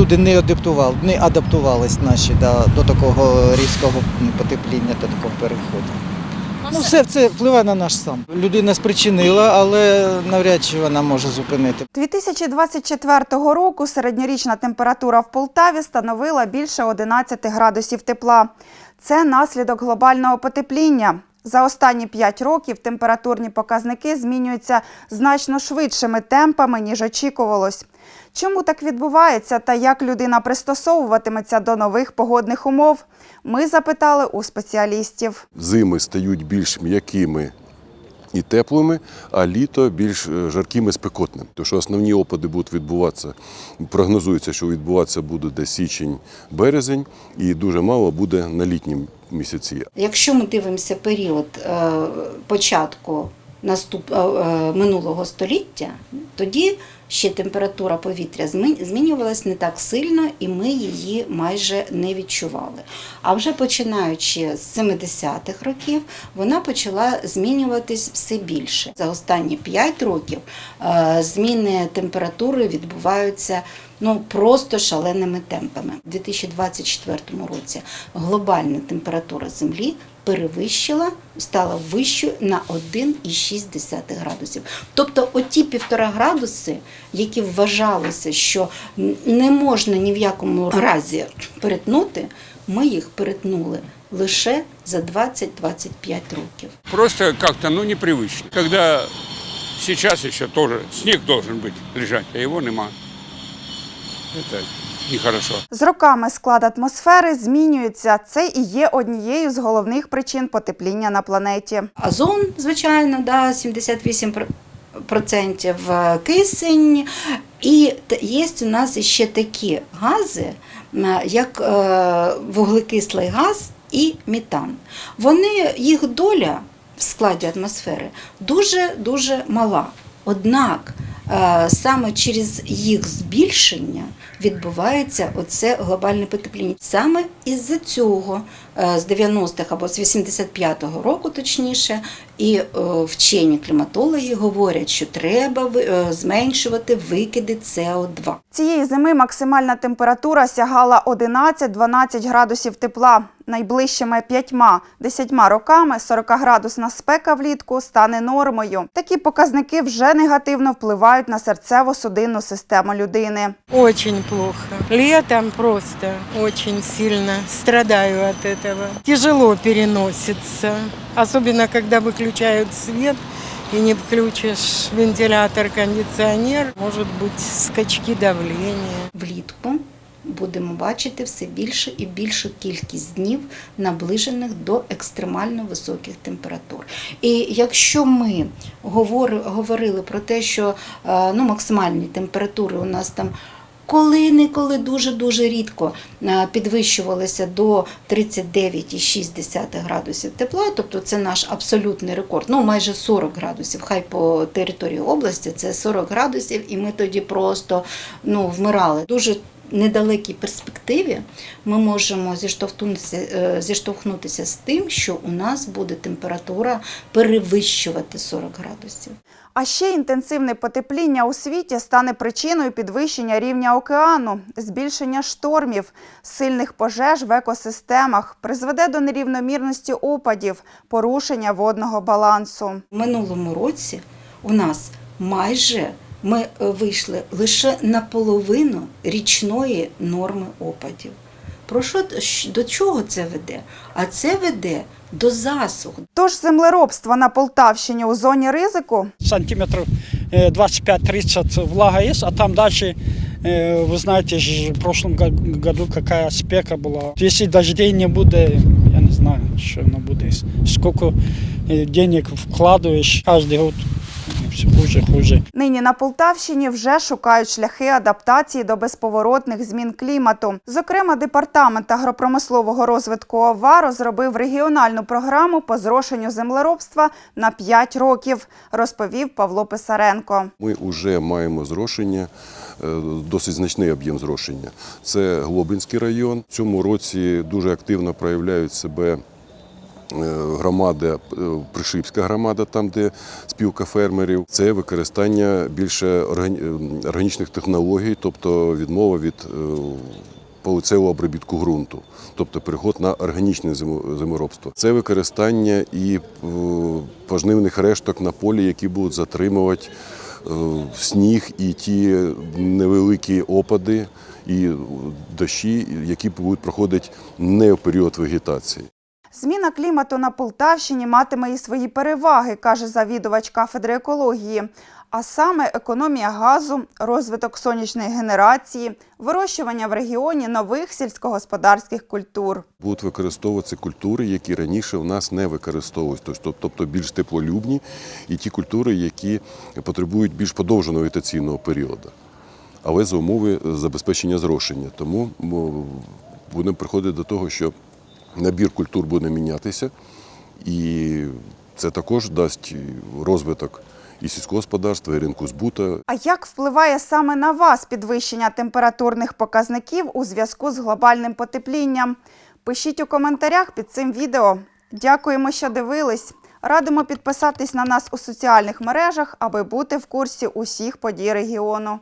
люди не адаптували, не адаптувались наші да, до такого різкого потепління, до такого переходу. Ну, все це впливає на наш стан. Людина спричинила, але навряд чи вона може зупинити. 2024 року середньорічна температура в Полтаві становила більше 11 градусів тепла. Це наслідок глобального потепління. За останні 5 років температурні показники змінюються значно швидшими темпами, ніж очікувалось. Чому так відбувається та як людина пристосовуватиметься до нових погодних умов? Ми запитали у спеціалістів. Зими стають більш м'якими і теплими, а літо більш жаркими, жарким і спекотним. Тому що основні опади будуть відбуватися, прогнозується, що відбуватися буде десь січень, березень, і дуже мало буде на літні місяці. Якщо ми дивимося період е, початку наступ, е, е, минулого століття, тоді ще температура повітря змін- змінювалась не так сильно, і ми її майже не відчували. А вже починаючи з 70-х років, вона почала змінюватись все більше. За останні 5 років е, зміни температури відбуваються ну просто шаленими темпами. У 2024 році глобальна температура Землі перевищила, стала вищою на 1,6 градусів. Тобто оті півтора градуси, які вважалося, що не можна ні в якому разі перетнути, ми їх перетнули лише за 20-25 років. Просто как-то, ну, непривычно. Когда сейчас еще тоже снег должен быть лежать, а его нема. Это нехорошо. З роками склад атмосфери змінюється. Це і є однією з головних причин потепління на планеті. Азон, звичайно, да, 78% процентів кисень. І є у нас ще такі гази, як е, вуглекислий газ і метан. Вони, їх доля в складі атмосфери дуже-дуже мала. Однак е, саме через їх збільшення відбувається оце глобальне потепління. Саме із-за цього е, з 90-х або з 85-го року, точніше, і е, вчені кліматологи говорять, що треба е, зменшувати викиди СО2. Цієї зими максимальна температура сягала 11-12 градусів тепла. Найближчими 5-10 роками 40-градусна спека влітку стане нормою. Такі показники вже негативно впливають на серцево-судинну систему людини. Очень плохо. Летом просто очень сильно страдаю от этого. Тяжело переносится. Особенно, когда выключают свет и не включишь вентилятор, кондиционер. Может быть, скачки давления. Влітку будемо бачити все більше і більшу кількість днів, наближених до екстремально високих температур. І якщо ми говорили про те, що е, ну, максимальні температури у нас там. Коли-неколи дуже-дуже рідко е, підвищувалися до 39,6 градусів тепла, тобто це наш абсолютний рекорд, ну майже 40 градусів, хай по території області це 40 градусів, і ми тоді просто ну, вмирали. Дуже недалекій перспективі ми можемо зіштовхнутися, е, зіштовхнутися з тим, що у нас буде температура перевищувати 40 градусів. А ще інтенсивне потепління у світі стане причиною підвищення рівня океану, збільшення штормів, сильних пожеж в екосистемах, призведе до нерівномірності опадів, порушення водного балансу. В минулому році у нас майже ми е, вийшли лише на половину річної норми опадів. Про що щ- до чого це веде? А це веде до засуху, Тож землеробство на Полтавщині у зоні ризику сантиметров э, 25-30 влага есть, а там дальше, э, вы знаете, ж в прошлом го- году какая спека была. Если дождей не будет, я не знаю, что оно будет. Сколько э, денег вкладываешь каждый год, все хуже, хуже. Нині на Полтавщині вже шукають шляхи адаптації до безповоротних змін клімату. Зокрема, департамент агропромислового розвитку ОВА розробив регіональну програму по зрошенню землеробства на 5 років, розповів Павло Писаренко. Ми вже маємо зрошення, е, досить значний об'єм зрошення. Це Глобинський район. В цьому році дуже активно проявляють себе громада, е, Пришипська громада, там де спілка фермерів, це використання більше е, органічних технологій, тобто відмова від е, полицевого обробітку ґрунту, тобто переход на органічне землеробство. Це використання і е, пожнивних решток на полі, які будуть затримувати е, сніг і ті невеликі опади і дощі, які будуть проходити не в період вегетації. Зміна клімату на Полтавщині матиме і свої переваги, каже завідувач кафедри екології. А саме економія газу, розвиток сонячної генерації, вирощування в регіоні нових сільськогосподарських культур. Будуть використовуватися культури, які раніше в нас не використовувалися, тобто- більш теплолюбні, і ті культури, які потребують більш подовженого вегетаційного періоду, але за умови забезпечення зрошення. Тому будемо приходити до того, що набір культур буде мінятися, і це також дасть розвиток і сільського господарства, і ринку збута, А як впливає саме на вас підвищення температурних показників у зв'язку з глобальним потеплінням? Пишіть у коментарях під цим відео. Дякуємо, що дивились. Радимо підписатись на нас у соціальних мережах, аби бути в курсі усіх подій регіону.